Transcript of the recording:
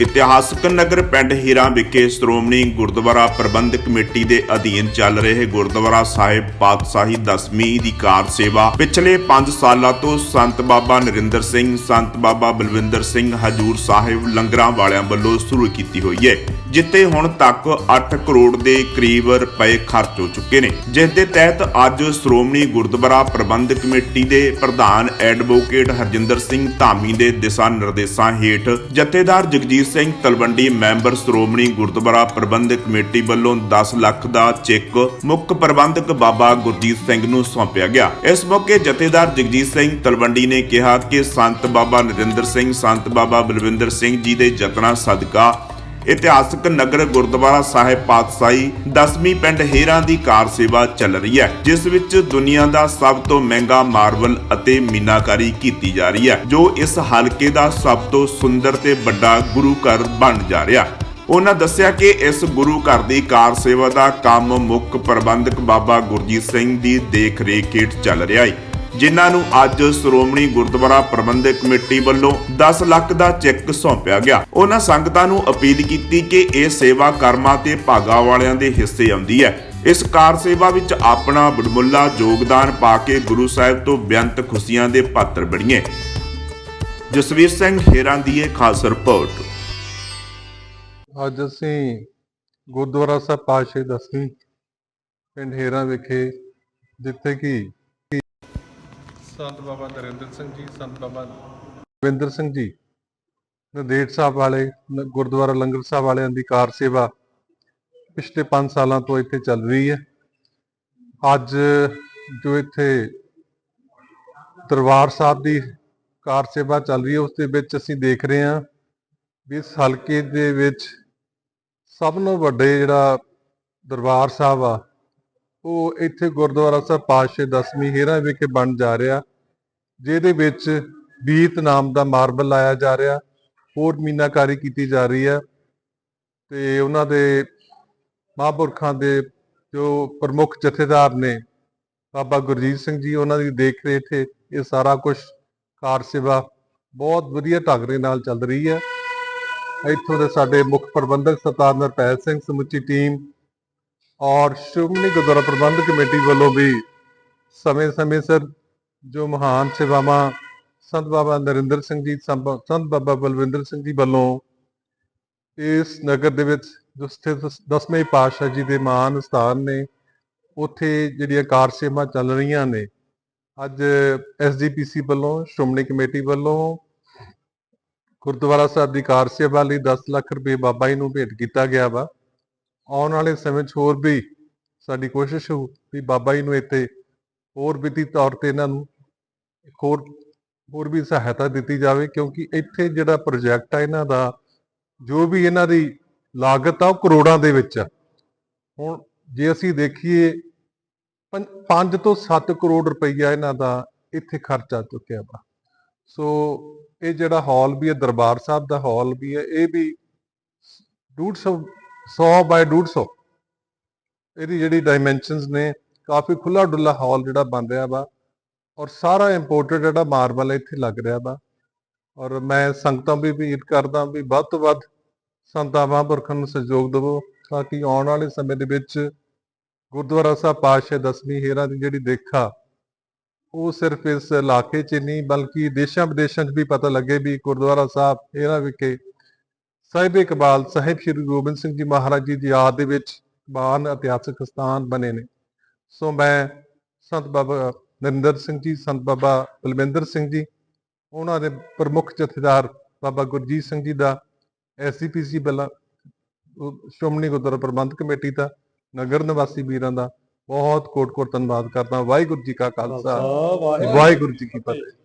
ਇਤਿਹਾਸਕ ਨਗਰ ਪਿੰਡ ਹੀਰਾ ਵਿਖੇ ਸ਼੍ਰੋਮਣੀ ਗੁਰਦੁਆਰਾ ਪ੍ਰਬੰਧਕ ਕਮੇਟੀ ਦੇ ਅਧੀਨ ਚੱਲ ਰਹੇ ਗੁਰਦੁਆਰਾ ਸਾਹਿਬ ਪਾਤਸ਼ਾਹੀ ਦਸਵੀਂ ਦੀ ਕਾਰ ਸੇਵਾ ਪਿਛਲੇ 5 ਸਾਲਾਂ ਤੋਂ ਸੰਤ ਬਾਬਾ ਨਰਿੰਦਰ ਸਿੰਘ, ਸੰਤ ਬਾਬਾ ਬਲਵਿੰਦਰ ਸਿੰਘ ਹਜੂਰ ਸਾਹਿਬ ਲੰਗਰਾਂ ਵਾਲਿਆਂ ਵੱਲੋਂ ਸ਼ੁਰੂ ਕੀਤੀ ਹੋਈ ਹੈ ਜਿੱਤੇ ਹੁਣ ਤੱਕ 8 ਕਰੋੜ ਦੇ ਕਰੀਬ ਰੁਪਏ ਖਰਚ ਹੋ ਚੁੱਕੇ ਨੇ। ਜਿਸ ਦੇ ਤਹਿਤ ਅੱਜ ਸ਼੍ਰੋਮਣੀ ਗੁਰਦੁਆਰਾ ਪ੍ਰਬੰਧਕ ਕਮੇਟੀ ਦੇ ਪ੍ਰਧਾਨ ਐਡਵੋਕੇਟ ਹਰਜਿੰਦਰ ਸਿੰਘ ਧਾਮੀ ਦੇ ਦਿਸ਼ਾ ਨਿਰਦੇਸ਼ਾਂ ਹੇਠ ਜਥੇਦਾਰ ਜਗਜੀਤ ਸਿੰਘ ਤਲਵੰਡੀ ਮੈਂਬਰ ਸ਼੍ਰੋਮਣੀ ਗੁਰਦੁਆਰਾ ਪ੍ਰਬੰਧਕ ਕਮੇਟੀ ਵੱਲੋਂ 10 ਲੱਖ ਦਾ ਚੈੱਕ ਮੁੱਖ ਪ੍ਰਬੰਧਕ ਬਾਬਾ ਗੁਰਜੀਤ ਸਿੰਘ ਨੂੰ ਸੌਂਪਿਆ ਗਿਆ। ਇਸ ਮੌਕੇ ਜਥੇਦਾਰ ਜਗਜੀਤ ਸਿੰਘ ਤਲਵੰਡੀ ਨੇ ਕਿਹਾ ਕਿ ਸੰਤ ਬਾਬਾ ਨਰਿੰਦਰ ਸਿੰਘ, ਸੰਤ ਬਾਬਾ ਬਲਵਿੰਦਰ ਸਿੰਘ ਜੀ ਦੇ ਯਤਨਾਂ ਸਦਕਾ ਇਤਿਹਾਸਕ ਨਗਰ ਗੁਰਦੁਆਰਾ ਸਾਹਿਬ ਪਾਤਸ਼ਾਹੀ 10ਵੀਂ ਪਿੰਡ ਹੇਰਾਂ ਦੀ ਕਾਰ ਸੇਵਾ ਚੱਲ ਰਹੀ ਹੈ, ਜਿਸ ਵਿੱਚ ਦੁਨੀਆ ਦਾ ਸਭ ਤੋਂ ਮਹਿੰਗਾ ਮਾਰਬਲ ਅਤੇ ਮੀਨਾਕਾਰੀ ਕੀਤੀ ਜਾ ਰਹੀ ਹੈ, ਜੋ ਇਸ ਹਲਕੇ ਦਾ ਸਭ ਤੋਂ ਸੁੰਦਰ ਤੇ ਵੱਡਾ ਗੁਰੂ ਘਰ ਬਣ ਜਾ ਰਿਹਾ। ਉਹਨਾਂ ਦੱਸਿਆ ਕਿ ਇਸ ਗੁਰੂ ਘਰ ਦੀ ਕਾਰ ਸੇਵਾ ਦਾ ਕੰਮ ਮੁੱਖ ਪ੍ਰਬੰਧਕ ਬਾਬਾ ਗੁਰਜੀਤ ਸਿੰਘ ਦੀ ਦੇਖ ਰੇਖ ਹੇਠ ਚੱਲ ਰਿਹਾ ਹੈ। ਜਿਨ੍ਹਾਂ ਨੂੰ ਅੱਜ ਸ਼੍ਰੋਮਣੀ ਗੁਰਦੁਆਰਾ ਪ੍ਰਬੰਧਕ ਕਮੇਟੀ ਵੱਲੋਂ 10 ਲੱਖ ਦਾ ਚੈੱਕ ਸੌਂਪਿਆ ਗਿਆ। ਉਹਨਾਂ ਸੰਗਤਾਂ ਨੂੰ ਅਪੀਲ ਕੀਤੀ ਕਿ ਇਹ ਸੇਵਾ ਕਰਮਾਂ ਤੇ ਭਾਗਾ ਵਾਲਿਆਂ ਦੇ ਹਿੱਸੇ ਆਉਂਦੀ ਹੈ। ਇਸ ਕਾਰ ਸੇਵਾ ਵਿੱਚ ਆਪਣਾ ਬੜਮੁੱਲਾ ਯੋਗਦਾਨ ਪਾ ਕੇ ਗੁਰੂ ਸਾਹਿਬ ਤੋਂ ਬੇਅੰਤ ਖੁਸ਼ੀਆਂ ਦੇ ਪਾਤਰ ਬਣੀਏ। ਜਸਵੀਰ ਸਿੰਘ ਹੇਰਾਂ ਦੀ ਇਹ ਖਾਸ ਰਿਪੋਰਟ। ਅੱਜ ਅਸੀਂ ਗੁਰਦੁਆਰਾ ਸਾਹਿਬ ਪਾਸ਼ੇ ਦਸਵੀਂ ਪਿੰਡ ਹੇਰਾ ਵਿਖੇ ਜਿੱਥੇ ਕਿ ਸੰਤ ਬਾਬਾ ਨਰਿੰਦਰ ਸਿੰਘ ਜੀ, ਸੰਤ ਬਾਬਾ ਵਿੰਦਰ ਸਿੰਘ ਜੀ ਨਦੇੜ ਸਾਹਿਬ ਵਾਲੇ ਗੁਰਦੁਆਰਾ ਲੰਗਰ ਸਾਹਿਬ ਵਾਲਿਆਂ ਦੀ ਕਾਰ ਸੇਵਾ ਪਿਛਲੇ 5 ਸਾਲਾਂ ਤੋਂ ਇੱਥੇ ਚੱਲ ਰਹੀ ਹੈ। ਅੱਜ ਜੋ ਇੱਥੇ ਦਰਬਾਰ ਸਾਹਿਬ ਦੀ ਕਾਰ ਸੇਵਾ ਚੱਲ ਰਹੀ ਹੈ, ਉਸ ਦੇ ਵਿੱਚ ਅਸੀਂ ਦੇਖ ਰਹੇ ਹਾਂ ਵੀ ਇਸ ਹਲਕੇ ਦੇ ਵਿੱਚ ਸਭ ਤੋਂ ਵੱਡੇ ਜਿਹੜਾ ਦਰਬਾਰ ਸਾਹਿਬ ਆ ਉਹ ਇੱਥੇ ਗੁਰਦੁਆਰਾ ਸਾਹਿਬ ਪਾਤਸ਼ਾਹ ਦਸਵੀਂ ਹੇਰਾ ਵਿਖੇ ਬਣ ਜਾ ਰਿਹਾ, ਜਿਹਦੇ ਵਿੱਚ ਬੀਤ ਨਾਮ ਦਾ ਮਾਰਬਲ ਲਾਇਆ ਜਾ ਰਿਹਾ, ਹੋਰ ਮੀਨਾਕਾਰੀ ਕੀਤੀ ਜਾ ਰਹੀ ਹੈ ਤੇ ਉਹਨਾਂ ਦੇ ਮਹਾਂਪੁਰਖਾਂ ਦੇ ਜੋ ਪ੍ਰਮੁੱਖ ਜਥੇਦਾਰ ਨੇ ਬਾਬਾ ਗੁਰਜੀਤ ਸਿੰਘ ਜੀ, ਉਹਨਾਂ ਦੀ ਦੇਖ ਰੇਖ ਤੇ ਇਹ ਸਾਰਾ ਕੁਝ ਕਾਰ ਸੇਵਾ ਬਹੁਤ ਵਧੀਆ ਢੰਗ ਦੇ ਨਾਲ ਚੱਲ ਰਹੀ ਹੈ। ਇੱਥੋਂ ਦੇ ਸਾਡੇ ਮੁੱਖ ਪ੍ਰਬੰਧਕ ਸਰਦਾਰ ਨਰਪੈਲ ਸਿੰਘ ਸਮੁੱਚੀ ਟੀਮ ਔਰ ਸ਼੍ਰੋਮਣੀ ਗੁਰਦੁਆਰਾ ਪ੍ਰਬੰਧਕ ਕਮੇਟੀ ਵੱਲੋਂ ਵੀ ਸਮੇਂ-ਸਮੇਂ ਸਿਰ ਜੋ ਮਹਾਨ ਸੇਵਾਵਾਂ ਸੰਤ ਬਾਬਾ ਨਰਿੰਦਰ ਸਿੰਘ ਜੀ ਸੰਤ ਬਾਬਾ ਬਲਵਿੰਦਰ ਸਿੰਘ ਜੀ ਵੱਲੋਂ ਇਸ ਨਗਰ ਦੇ ਵਿੱਚ ਜੋ ਸਥਿਤ ਦਸਵੇਂ ਪਾਤਸ਼ਾਹ ਜੀ ਦੇ ਮਾਨ ਸਥਾਨ ਨੇ, ਉੱਥੇ ਜਿਹੜੀਆਂ ਕਾਰ ਸੇਵਾ ਚੱਲ ਰਹੀਆਂ ਨੇ, ਅੱਜ ਐਸਜੀਪੀਸੀ ਵੱਲੋਂ, ਸ਼੍ਰੋਮਣੀ ਕਮੇਟੀ ਵੱਲੋਂ ਗੁਰਦੁਆਰਾ ਸਾਹਿਬ ਦੀ ਕਾਰ ਸੇਵਾ ਲਈ 10 ਲੱਖ ਰੁਪਏ ਬਾਬਾ ਜੀ ਨੂੰ ਭੇਟ ਕੀਤਾ ਗਿਆ ਵਾ। ਆਉਣ ਵਾਲੇ ਸਮੇਂ 'ਚ ਹੋਰ ਵੀ ਸਾਡੀ ਕੋਸ਼ਿਸ਼ ਹੋ ਵੀ ਬਾਬਾ ਜੀ ਨੂੰ ਇੱਥੇ ਹੋਰ ਵਿੱਤੀ ਤੌਰ ਤੇ ਇਹਨਾਂ ਨੂੰ ਹੋਰ ਹੋਰ ਵੀ ਸਹਾਇਤਾ ਦਿੱਤੀ ਜਾਵੇ, ਕਿਉਂਕਿ ਇੱਥੇ ਜਿਹੜਾ ਪ੍ਰੋਜੈਕਟ ਆ ਇਹਨਾਂ ਦਾ, ਜੋ ਵੀ ਇਹਨਾਂ ਦੀ ਲਾਗਤ ਆ ਉਹ ਕਰੋੜਾਂ ਦੇ ਵਿੱਚ ਆ। ਹੁਣ ਜੇ ਅਸੀਂ ਦੇਖੀਏ 5 ਤੋਂ 7 ਕਰੋੜ ਰੁਪਈਆ ਇਹਨਾਂ ਦਾ ਇੱਥੇ ਖਰਚਾ ਚੁੱਕਿਆ ਵਾ। ਸੋ ਇਹ ਜਿਹੜਾ ਹਾਲ ਵੀ ਹੈ, ਦਰਬਾਰ ਸਾਹਿਬ ਦਾ ਹਾਲ ਵੀ ਹੈ, ਇਹ ਵੀ 150 100 ਬਾਈ 150 ਇਹਦੀ ਜਿਹੜੀ ਡਾਈਮੈਂਸ਼ਨਸ ਨੇ, ਕਾਫੀ ਖੁੱਲਾ ਡੁੱਲਾ ਹਾਲ ਜਿਹੜਾ ਬਣ ਰਿਹਾ ਵਾ ਔਰ ਸਾਰਾ ਇੰਪੋਰਟਡ ਜਿਹੜਾ ਮਾਰਬਲ ਇੱਥੇ ਲੱਗ ਰਿਹਾ ਵਾ। ਔਰ ਮੈਂ ਸੰਗਤਾਂ ਵੀ ਅਪੀਲ ਕਰਦਾ ਵੀ ਵੱਧ ਤੋਂ ਵੱਧ ਸੰਤਾਂ ਮਹਾਂਪੁਰਖਾਂ ਨੂੰ ਸਹਿਯੋਗ ਦਿਵੋ ਤਾਂ ਕਿ ਆਉਣ ਵਾਲੇ ਸਮੇਂ ਦੇ ਵਿੱਚ ਗੁਰਦੁਆਰਾ ਸਾਹਿਬ ਪਾਤਸ਼ਾਹ ਦਸਵੀਂ ਹੇਰਾ ਦੀ ਜਿਹੜੀ ਦੇਖਾ ਉਹ ਸਿਰਫ ਇਸ ਇਲਾਕੇ 'ਚ ਨਹੀਂ, ਬਲਕਿ ਦੇਸ਼ਾਂ ਵਿਦੇਸ਼ਾਂ 'ਚ ਵੀ ਪਤਾ ਲੱਗੇ ਵੀ ਗੁਰਦੁਆਰਾ ਸਾਹਿਬ ਹੇਰਾ ਵਿਖੇ ਸਾਹਿਬ ਇਕਬਾਲ ਸਾਹਿਬ ਸ੍ਰੀ ਗੋਬਿੰਦ ਸਿੰਘ ਜੀ ਮਹਾਰਾਜ ਜੀ ਦੀ ਯਾਦ ਦੇ ਵਿੱਚ ਮਹਾਨ ਇਤਿਹਾਸਕ ਸਥਾਨ ਬਣੇ ਨੇ। ਸੋ ਮੈਂ ਸੰਤ ਬਾਬਾ ਨਰਿੰਦਰ ਸਿੰਘ ਜੀ ਸੰਤ ਬਾਬਾ ਬਲਵਿੰਦਰ ਸਿੰਘ ਜੀ ਉਹਨਾਂ ਦੇ ਪ੍ਰਮੁੱਖ ਜਥੇਦਾਰ ਬਾਬਾ ਗੁਰਜੀਤ ਸਿੰਘ ਜੀ ਦਾ ਐਸਸੀਪੀਸੀ ਬਲਾ ਸ਼੍ਰੋਮਣੀ ਗੁਰਦੁਆਰਾ ਪ੍ਰਬੰਧਕ ਕਮੇਟੀ ਦਾ ਨਗਰ ਨਿਵਾਸੀ ਵੀਰਾਂ ਦਾ ਬਹੁਤ ਕੋਟ ਕੋਟ ਧੰਨਵਾਦ ਕਰਦਾ। ਵਾਹਿਗੁਰੂ ਜੀ ਕਾ ਖਾਲਸਾ। ਵਾਹਿਗੁਰੂ ਜੀ ਕੀ ਫਤਿਹ।